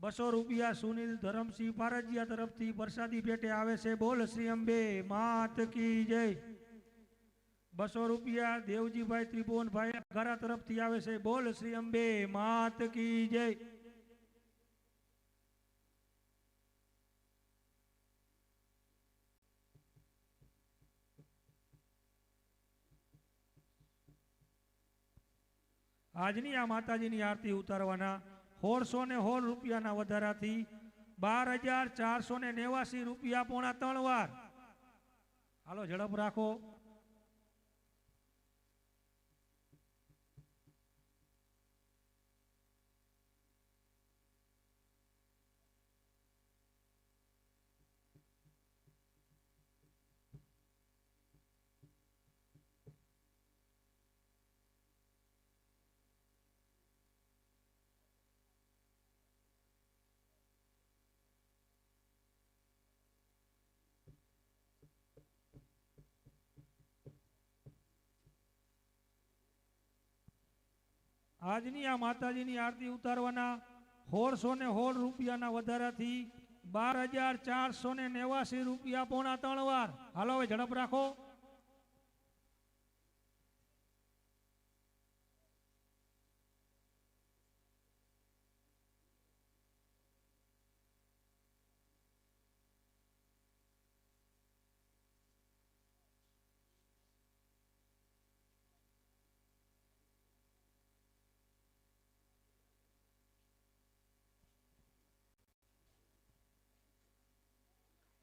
બસો રૂપિયા સુનિલ ધરમસિંહ પારજીયા તરફથી પ્રસાદી ભેટે આવે છે. બોલ શ્રી અંબે, માત કી જય. બસો રૂપિયા દેવજીભાઈ ત્રિભુવનભાઈ ઘરા તરફથી આવે છે. બોલ શ્રી અંબે, માત કી જય. આજની આ માતાજીની આરતી ઉતારવાના સોળસો ને સોળ રૂપિયાના વધારાથી બાર હજાર ચારસો ને નેવાસી રૂપિયા પોણા ત્રણ વાર. હાલો, ઝડપ રાખો. આજની આ માતાજીની આરતી ઉતારવાના સોળસો ને સોળ રૂપિયાના વધારાથી બાર હજાર ચારસો ને નેવાસી રૂપિયા પોણા ત્રણ વાર હાલો ઝડપ રાખો.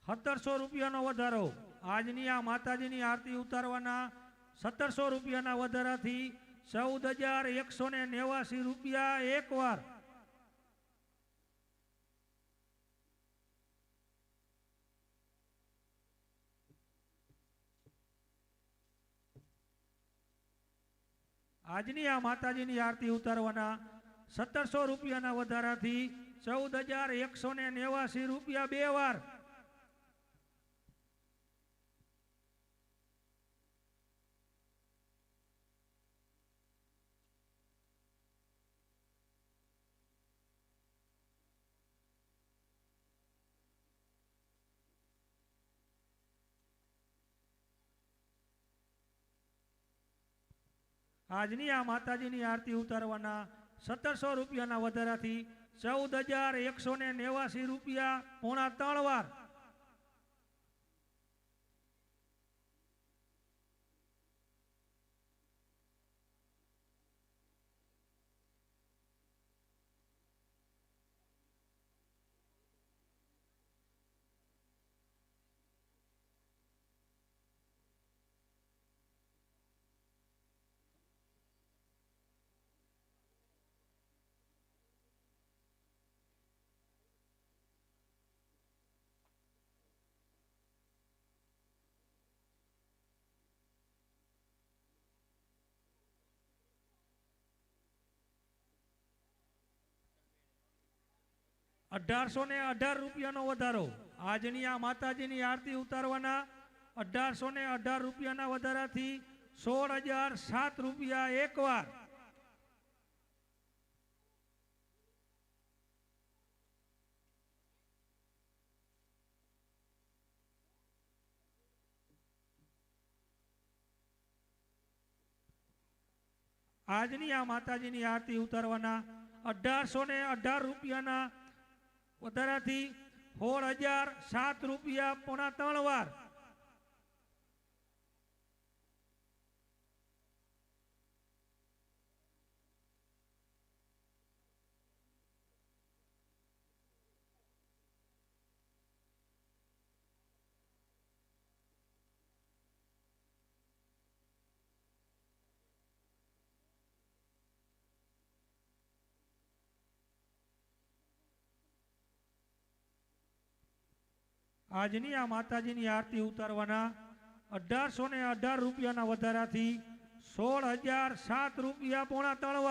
સત્તરસો રૂપિયાનો વધારો. આજની આ માતાજીની આરતી ઉતારવાના સત્તરસો રૂપિયાના વધારાથી ચૌદ હજાર એકસો ને નેવાસી રૂપિયા એક વાર આજની આ માતાજીની આરતી ઉતારવાના સત્તરસો રૂપિયાના વધારાથી ચૌદ હજાર એકસો ને નેવાસી રૂપિયા બે વાર આજની આ માતાજીની આરતી ઉતારવાના સત્તરસો રૂપિયાના વધારાથી ચૌદ હજાર એકસો ને નેવાસી રૂપિયા પોણા ત્રણ વાર અઢારસો ને અઢાર રૂપિયાનો વધારો. આજની આ માતાજીની આરતી ઉતારવાના અઢારસો ને અઢાર રૂપિયાના વધારાથી સોળ હજાર સાત રૂપિયા એક વાર. આજની આ માતાજીની આરતી ઉતારવાના અઢારસો ને અઢાર રૂપિયાના વધારાથી સોળ હજાર સાત રૂપિયા પોણા ત્રણ વાર. આજની આ માતાજીની આરતી ઉતારવાના અઢારસો ને અઢાર રૂપિયાના વધારાથી સોળ હજાર સાત રૂપિયા પોણા ત્રણ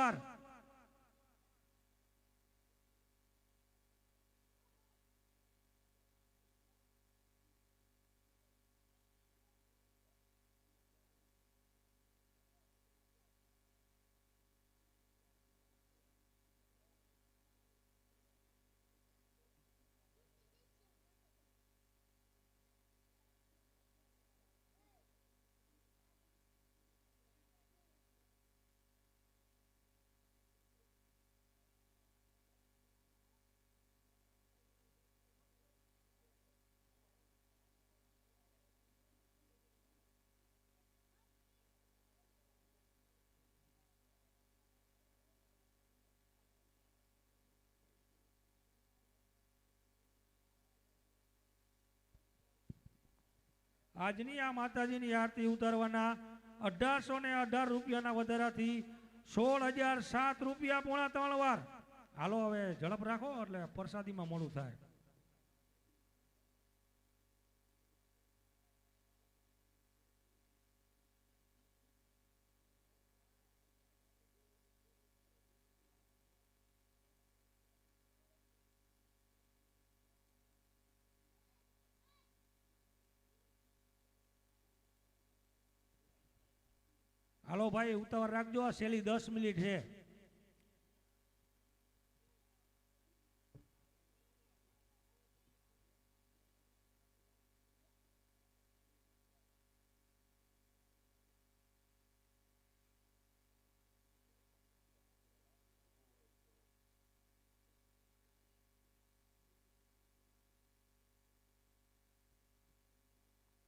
આજની આ માતાજીની આરતી ઉતારવાના અઢારસો ને અઢાર રૂપિયાના વધારાથી સોળ હજાર સાત રૂપિયા પોણા ત્રણ વાર. હાલો હવે ઝડપ રાખો એટલે પ્રસાદીમાં મોડું થાય. હાલો ભાઈ ઉતાવળ રાખજો આ છેલ્લી દસ મિનિટ છે.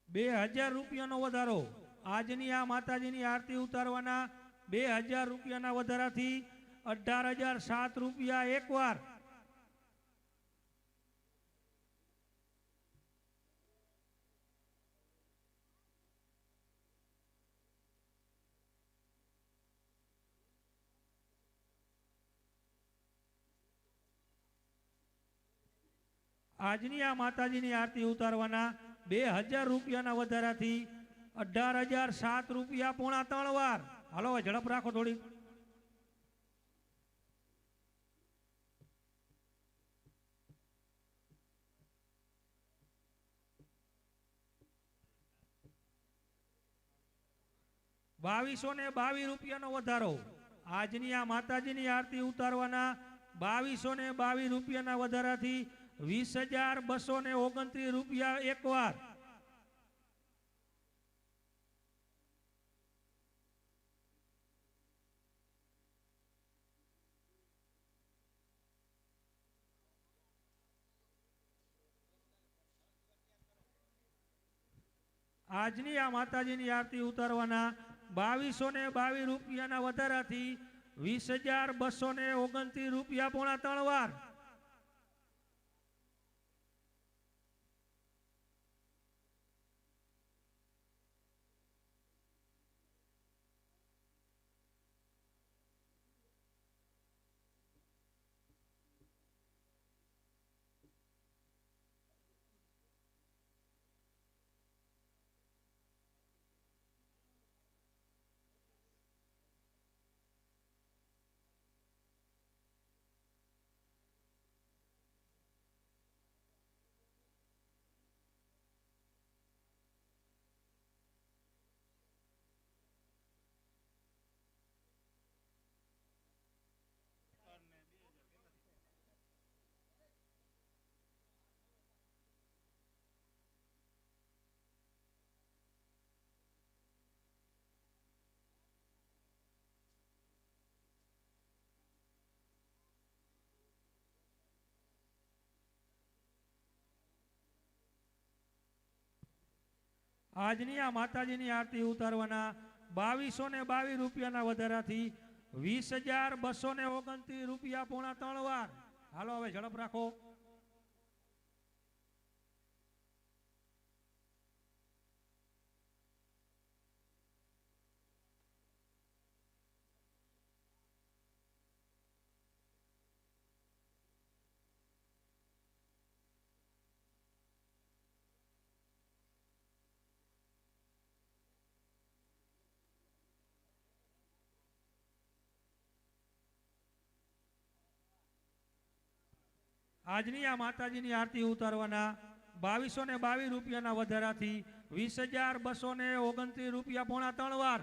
બે હજાર રૂપિયાનો વધારો. આજની આ માતાજીની આરતી ઉતારવાના બે હજાર રૂપિયાના વધારાથી અઢાર હજાર સાત રૂપિયા એકવાર. આજની આ માતાજીની આરતી ઉતારવાના બે હજાર રૂપિયાના વધારાથી અઢાર હજાર સાત રૂપિયા પોણા ત્રણ વાર હાલો ઝડપ રાખો થોડી. બાવીસો ને બાવીસ રૂપિયાનો વધારો. આજની આ માતાજીની આરતી ઉતારવાના બાવીસો ને બાવીસ રૂપિયાના વધારાથી વીસ હજાર બસો ને ઓગણત્રીસ રૂપિયા એકવાર. આજની આ માતાજીની આરતી ઉતારવાના બાવીસો ને બાવીસ રૂપિયાના વધારાથી વીસ હજાર બસો ને ઓગણત્રીસ રૂપિયા પોણા ત્રણ વાર આજની આ માતાજીની આરતી ઉતારવાના બાવીસો ને બાવીસ રૂપિયાના વધારાથી વીસ હજાર બસો ને ઓગણત્રીસ રૂપિયા પોણા ત્રણ વાર હાલો, હવે ઝડપ રાખો. આજની આ માતાજીની આરતી ઉતારવાના બાવીસો ને બાવીસ રૂપિયાના વધારાથી વીસ હજાર બસો ને ઓગણત્રીસ રૂપિયા પોણા ત્રણ વાર.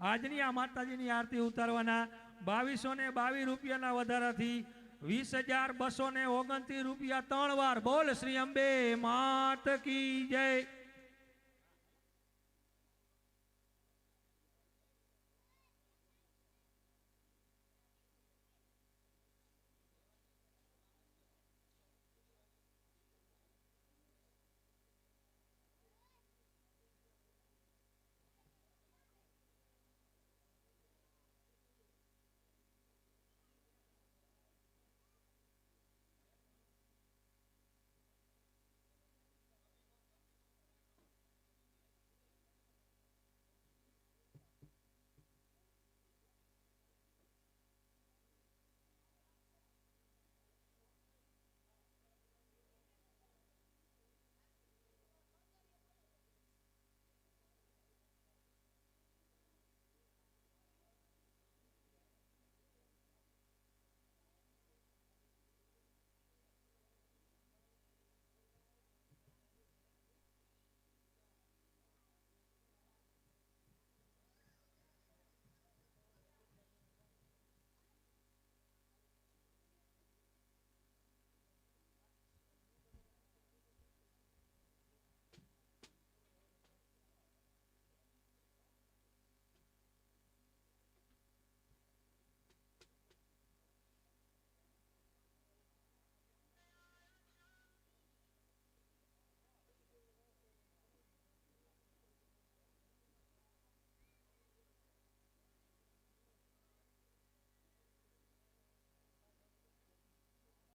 આજની આ માતાજીની આરતી ઉતારવાના બાવીસો ને બાવીસ રૂપિયાના વધારાથી વીસ હજાર બસો ને ઓગણત્રીસ રૂપિયા ત્રણ વાર. બોલ શ્રી અંબે, માત કી જય.